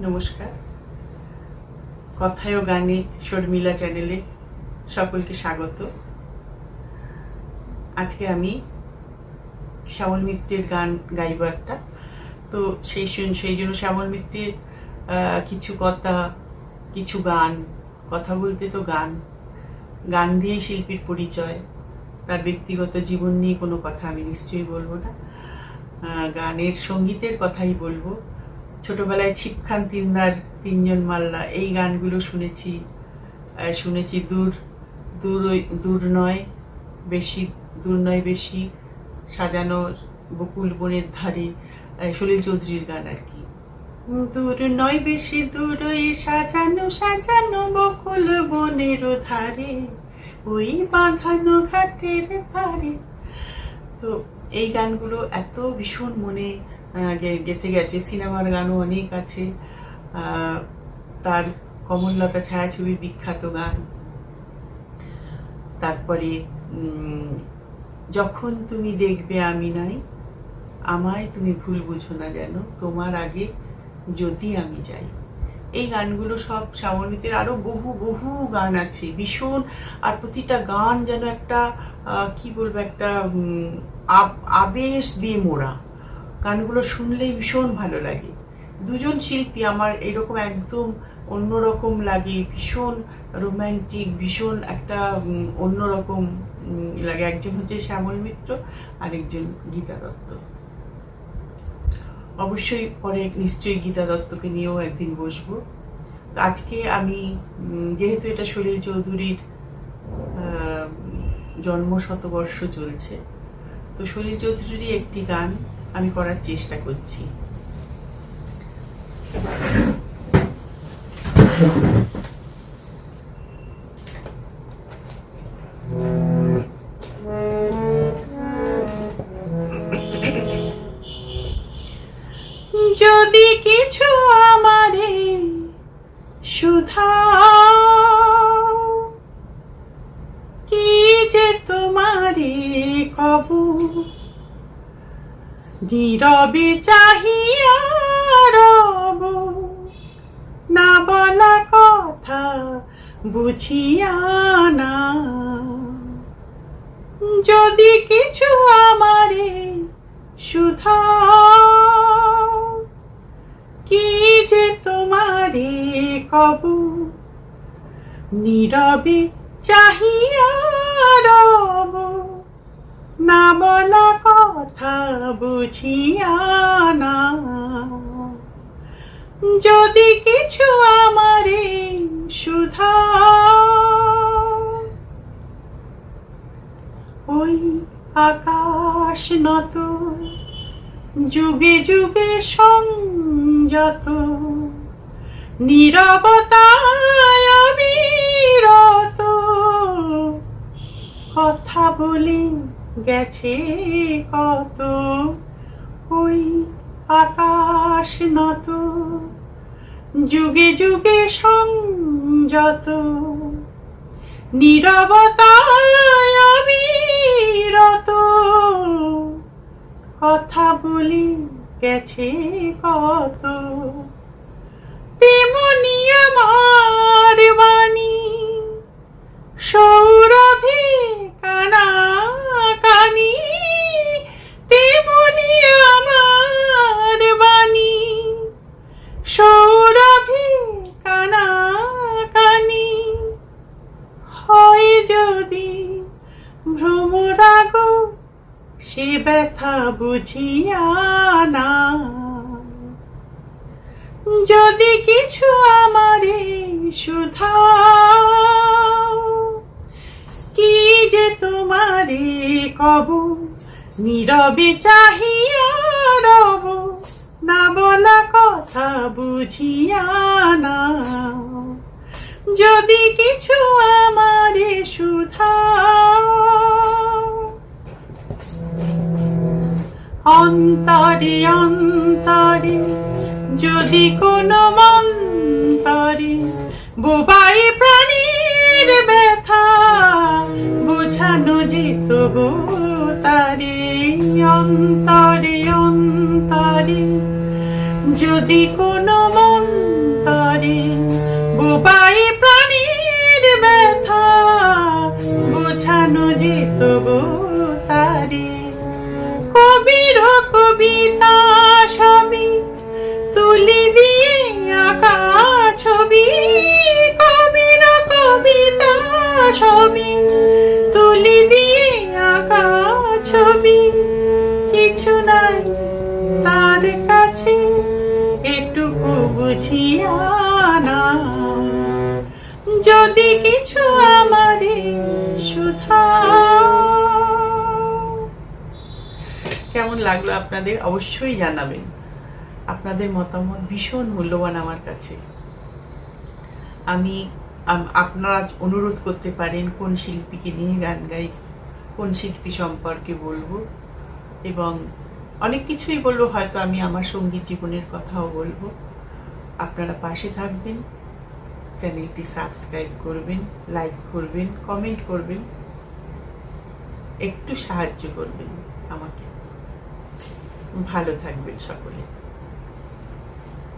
নমস্কার। কথায় ও গানে শর্মিলা চ্যানেলে সকলকে স্বাগত। আজকে আমি শ্যামল মিত্রের গান গাইব একটা। তো সেই সেই জন্য শ্যামল মিত্রের কিছু কথা, কিছু গান, কথা বলতে তো গান। গান দিয়েই শিল্পীর পরিচয়। তার ব্যক্তিগত জীবন নিয়ে কোনো কথা আমি নিশ্চয়ই বলব না। গানের সঙ্গীতের কথাই বলব। ছোটবেলায় ছিপখান তিনদার, তিনজন মাল্লা, এই গানগুলো শুনেছি। শুনেছি দূর দূর দূর নয়, বেশি, দূর নয় বেশি, সাজানো বকুল বনের ধারে সলিল চৌধুরীর গান আর কি। দূর নয় বেশি, দূর ওই সাজানো সাজানো বকুল বনের ধারে, ওই বাঁধানো ঘাটের ধারে। তো এই গানগুলো এত ভীষণ মনে গেঁথে গেছে, সিনেমার গানও অনেক আছে। তার কমললতা ছায়াছবির বিখ্যাত গান। তারপরে যখন তুমি দেখবে আমি নাই, আমায় তুমি ভুল বুঝো না যেন, তোমার আগে যদি আমি যাই। এই গানগুলো সব শ্যামলমিতের আরও বহু বহু গান আছে। ভীষণ, আর প্রতিটা গান যেন একটা কি বলব, একটা আব- আবেশ দিয়ে মোড়া। গানগুলো শুনলেই ভীষণ ভালো লাগে। দুজন শিল্পী আমার এরকম একদম অন্যরকম লাগে, ভীষণ রোম্যান্টিক ভীষণ একটা অন্যরকম লাগে। একজন হচ্ছে শ্যামল মিত্র, আরেকজন গীতা দত্ত। অবশ্যই পরে নিশ্চয়ই গীতা দত্তকে নিয়েও একদিন বসবো। তো আজকে আমি যেহেতু এটা সলিল চৌধুরীর জন্ম শতবর্ষ চলছে, তো সলিল চৌধুরীরই একটি গান। আমি করার চেষ্টা করছি। যদি কিছু আমারে সুধা কি যে তোমারে কব নীরবে চাহিয়া না বলা কথা বুঝিয়া না। যদি কিছু আমারে সুধা কি যে তোমারে কব? নীরবে চাহিয়া রব, না বলা কথা বুঝিয়া না যদি কিছু আমারে সুধা ওই আকাশ নত, যুগে যুগে সংযত, নীরবতায় অবিরত। কথা বলে গেছে কত? ওই আকাশ নত। যুগে যুগে সংযত। নীরবতায় অবিরত। কথা বলি গেছে কত। তেমনি আমার বাণী সৌরভে কানা যদি ভ্রমরাগ, সে ব্যথা বুঝিয়া না। যদি কিছু আমারে সুধা কি যে তোমারে কব, নীরবে চাহিয়া রব না বলা কথা বুঝিয়া না। যদি কিছু অন্তরে অন্তরে, যদি কোনো মন্তরে বোবাই প্রাণীর ব্যথা, বোঝানো যেত গো তারে। অন্তরে অন্তরে, যদি কোনো মন বোবাই প্রাণীর কাছে এটুকু বুঝিয়া না যদি কিছু আমারে সুধা কেমন লাগল আপনাদের? অবশ্যই জানাবেন। আপনাদের মতামত ভীষণ মূল্যবান আমার কাছে। আমি, আপনারা অনুরোধ করতে পারেন কোন শিল্পীকে নিয়ে গান গাই, কোন শিল্পী সম্পর্কে বলব এবং অনেক কিছুই বলব হয়তো আমি আমার সংগীত জীবনের কথাও বলব। আপনারা পাশে থাকবেন, চ্যানেলটি সাবস্ক্রাইব করবেন, লাইক করবেন, কমেন্ট করবেন, একটু সাহায্য করবেন আমাকে। ভালো থাকবেন সকলে।